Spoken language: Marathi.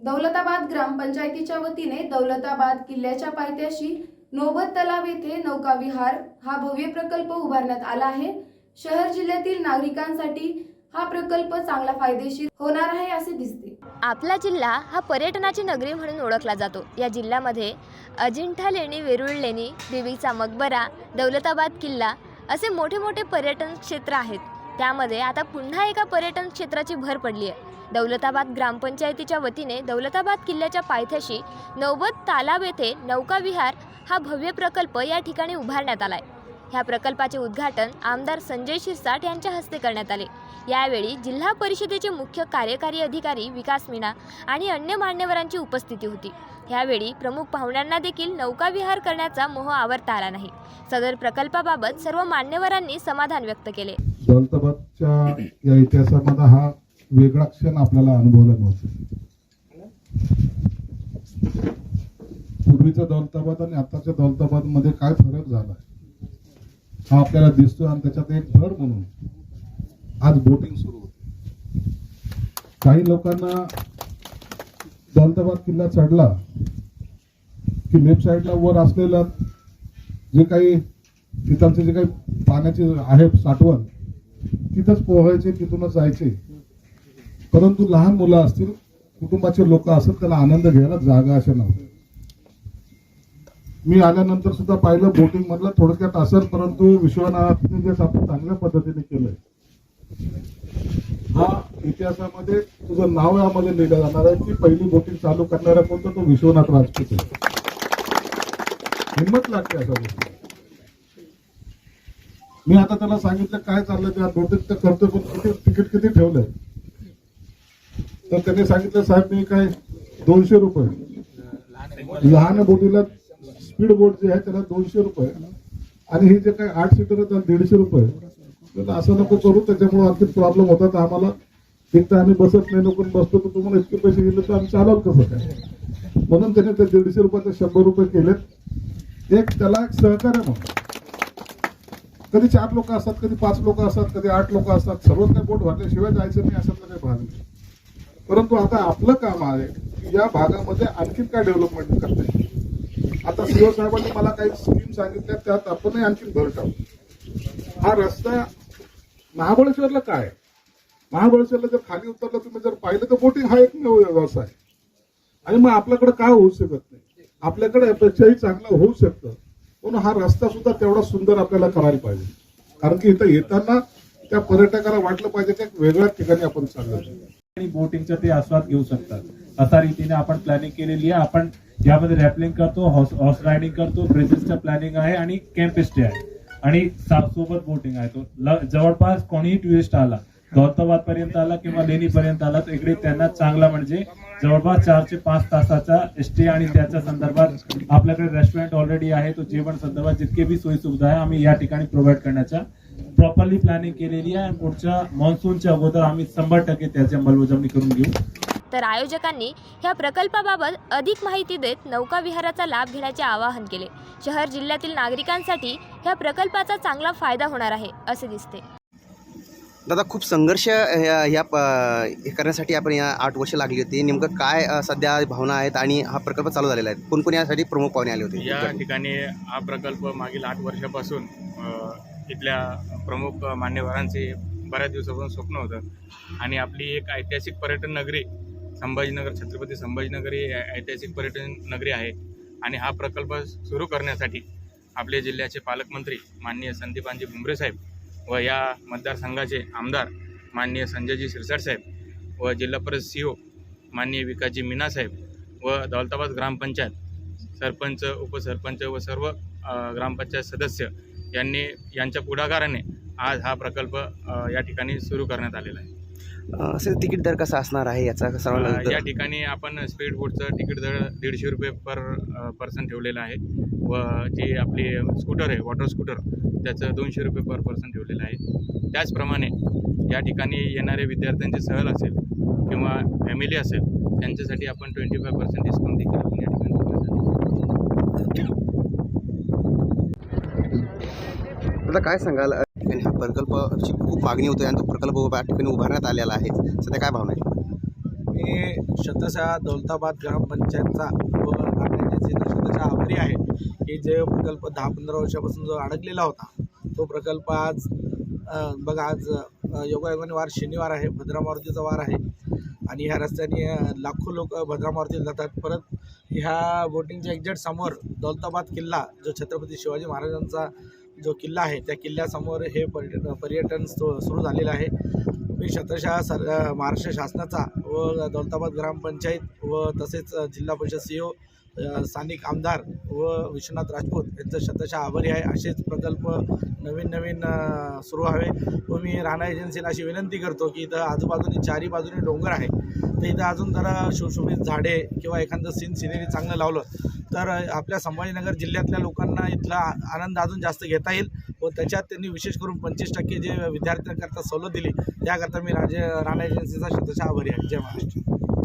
दौलताबाद ग्रामपंचायतीच्या वतीने दौलताबाद किल्ल्याच्या पायथ्याशी नोबत तलाव येथे नौकाविहार हा भव्य प्रकल्प उभारण्यात आला आहे. शहर जिल्ह्यातील नागरिकांसाठी हा प्रकल्प चांगला फायदेशीर होणार आहे असे दिसते. आपला जिल्हा हा पर्यटनाची नगरी म्हणून ओळखला जातो. या जिल्ह्यामध्ये अजिंठा लेणी वेरूळ लेणी देवीचा मकबरा दौलताबाद किल्ला असे मोठे मोठे पर्यटन क्षेत्र आहेत. त्यामध्ये आता पुन्हा एका पर्यटन क्षेत्राची भर पडली आहे. दौलताबाद ग्रामपंचायतीच्या वतीने दौलताबाद किल्ल्याच्या पायथ्याशी नौबत तालाब येथे नौका विहार हा भव्य प्रकल्प या ठिकाणी उभारण्यात आला आहे ह्या प्रकल्पाचे उद्घाटन आमदार संजय शिरसाट यांच्या हस्ते करण्यात आले. यावेळी जिल्हा परिषदेचे मुख्य कार्यकारी अधिकारी विकास मीना आणि अन्य मान्यवरांची उपस्थिती होती. यावेळी प्रमुख पाहुण्यांना देखील नौकाविहार करण्याचा मोह आवरता आला नाही. सदर प्रकल्पाबाबत सर्व मान्यवरांनी समाधान व्यक्त केले. दौलताबादच्या या इतिहासामध्ये हा वेगळा क्षण आपल्याला अनुभवला नव्हता पूर्वीचा दौलताबाद आणि आताच्या दौलताबादमध्ये काय फरक झाला? हा आपल्याला दिसतो आणि त्याच्यात एक भर म्हणून आज बोटिंग सुरू होते. काही लोकांना दौलताबाद किल्ला चढला की लेफ्ट साईडला वर असलेलं जे काही तिथालचे जे काही पाण्याचे आहे साठवण तिथंच पोहायचे तिथूनच जायचे. परंतु लहान मुलं असतील कुटुंबाचे लोक असतील त्याला आनंद घ्यायला जागा अशा नव्हत्या मी आल्यानंतर सुद्धा पाहिलं बोटिंग मधलं थोडक्यात असेल परंतु विश्वनाथने जे आपण चांगल्या पद्धतीने केलंय हा इतिहासामध्ये तुझं नाव यामध्ये लिहिलं जाणार आहे. की पहिली बोटिंग चालू करणारा कोणतं? तो विश्वनाथ राजपूत आहे. हिंमत लागते अशा गोष्टी मी आता त्याला सांगितलं काय चाललंय त्या बोटीत तर करतो पण किती तिकीट किती ठेवलंय? तर त्याने सांगितलं साहेब मी काय दोनशे रुपये. लहान बोटीला स्पीड बोट जे आहे त्याला दोनशे रुपये. आणि हे जे काय आठ सीटर आहे त्याला दीडशे रुपये. तर असं नको करू त्याच्यामुळे आणखी प्रॉब्लेम होतात आम्हाला एक तर आम्ही बसत नाही नको बसतो तर तुम्हाला इतके पैसे दिले तर आम्ही चालवत कसं काय? म्हणून त्याने ते दीडशे रुपयाचे शंभर रुपये केलेत. एक त्याला एक सहकार्य म्हणून कधी चार लोक असतात कधी पाच लोक असतात कधी आठ लोक असतात. सर्वच काही बोट भरल्याशिवाय जायचं नाही असं काही भाग नाही. परंतु आता आपलं काम आहे की या भागामध्ये आणखीन काय डेव्हलपमेंट करता येईल? आता सीओ साहेबांनी मला काही स्कीम सांगितल्या त्यात आपणही आणखीन भर टाकू. हा रस्ता महाबळेश्वरला काय? महाबळेश्वरला जर खाली उतरलं तुम्ही जर पाहिलं तर बोटिंग हा एकमेव व्यवसाय. आहे. आणि मग आपल्याकडे काय होऊ शकत नाही? आपल्याकडे यापेक्षाही चांगलं होऊ शकतं. म्हणून हा रस्ता सुद्धा तेवढा सुंदर आपल्याला करायला पाहिजे. कारण की इथं येताना त्या पर्यटकाला वाटलं पाहिजे की वेगळ्या ठिकाणी आपण चाललो आणि बोटिंगचा ते आस्वाद घेऊ शकतात. अशा रीतीने आपण प्लॅनिंग केलेली आहे. आपण यामध्ये रॅपलिंग करतो हॉर्स हॉर्स रायडिंग करतो ब्रिजेसचं प्लॅनिंग आहे आणि कॅम्प स्टे आहे. आणि सोबत बोटिंग आहे. तो जवळपास कोणीही टुरिस्ट आला दौलताबाद पर्यंत आला किंवा लेणी पर्यंत आला तर इकडे त्यांना चांगला म्हणजे जवळपास चार ते पाच तासाचा स्टे आणि त्याच्या संदर्भात आपल्याकडे रेस्टॉरंट ऑलरेडी आहे तो जेवण संदर्भात जितके बी सोयी सुविधा आहे आम्ही या ठिकाणी प्रोव्हाइड करण्याचा प्रॉपरली प्लॅनिंग केलेली आहे. आणि पुढच्या मान्सूनच्या अगोदर आम्ही शंभर टक्के त्याची अंमलबजावणी करून घेऊ. तर आयोजकांनी ह्या प्रकल्पाबाबत अधिक माहिती देत नौका विहाराचा लाभ घेण्याचे आवाहन केले. शहर जिल्ह्यातील नागरिकांसाठी ह्या प्रकल्पाचा चांगला फायदा होणार आहे असे दिसते. दादा खूप संघर्ष ह्या ह्या प- हे करण्यासाठी आपण या आठ वर्ष लागली होती. नेमकं काय सध्या भावना आहेत आणि हा प्रकल्प चालू झालेला आहे? कोणकोण यासाठी प्रमुख पाहुणे आले होते? या ठिकाणी हा प्रकल्प मागील आठ वर्षापासून इथल्या प्रमुख मान्यवरांचे बऱ्याच दिवसापासून स्वप्न होतं. आणि आपली एक ऐतिहासिक पर्यटन नगरी संभाजीनगर छत्रपती संभाजीनगर ही ऐतिहासिक पर्यटन नगरी आहे. आणि हा प्रकल्प सुरू करण्यासाठी आपले जिल्ह्याचे पालकमंत्री माननीय संदीपांजी भुमरे साहेब व या मतदारसंघाचे आमदार माननीय संजयजी शिरसाट साहेब व जिल्हा परिषद सी ओ माननीय विकासजी मीना साहेब व दौलताबाद ग्रामपंचायत सरपंच उपसरपंच व सर्व ग्रामपंचायत सदस्य यांनी यांच्या पुढाकाराने आज हा प्रकल्प या ठिकाणी सुरू करण्यात आलेला आहे. अ, असे तिकीट दर कसा असणार आहे याचा सर्वांना या ठिकाणी आपण स्पीड बोटचं तिकीट दर दीडशे रुपये पर पर्सन ठेवलेलं आहे. व जे आपली स्कूटर आहे वॉटर स्कूटर त्याचं दोनशे रुपये पर पर्सन ठेवलेलं आहे. त्याचप्रमाणे या ठिकाणी येणारे विद्यार्थ्यांचे सहल असेल किंवा फॅमिली असेल त्यांच्यासाठी आपण ट्वेंटी फाय पर्सेंट डिस्काउंट देखील आपण या ठिकाणी. दादा काय सांगाल? आणि हा प्रकल्पची खूप मागणी होती आणि तो प्रकल्प उभा- या ठिकाणी उभारण्यात आलेला आहे. सध्या काय भावना आहे? मी शतशः दौलताबाद ग्रामपंचायतचा व शतशः आभारी आहे की जे प्रकल्प दहा पंधरा वर्षापासून जो अडकलेला होता तो प्रकल्प आज बघा आज योगायोगाने वार शनिवार आहे भद्रा मारुतीचा वार आहे आणि ह्या रस्त्याने लाखो लोक भद्रा मारुतीला जातात. परत ह्या बोटिंगच्या एक्झॅक्ट समोर दौलताबाद किल्ला जो छत्रपती शिवाजी महाराजांचा जो किल्ला आहे त्या किल्ल्यासमोर हे पर्यटन पर्यटन सु- सुरू झालेलं आहे. मी शतशः सर महाराष्ट्र शासनाचा व दौलताबाद ग्रामपंचायत व तसेच जिल्हा परिषद सी ओ स्थानिक आमदार व विश्वनाथ राजपूत यांचं शतशः आभारी आहे. असेच प्रकल्प नवीन नवीन सुरू हवे व मी राणा एजन्सीला अशी विनंती करतो की इथं आजूबाजूने चारी बाजूने डोंगर आहे. तर इथं अजून जरा सुशोभित झाडे किंवा एखादं सीन सिनेरी चांगलं लावलं तर आपल्या संभाजीनगर जिल्ह्यातल्या लोकांना इथला आनंद अजून जास्त घेता येईल व त्याच्यात त्यांनी विशेष करून पंचवीस टक्के जे विद्यार्थ्यांकरता सवलत दिली त्याकरता मी राजे राणा एजन्सीचा शतशः आभारी आहे. जय महाराष्ट्र.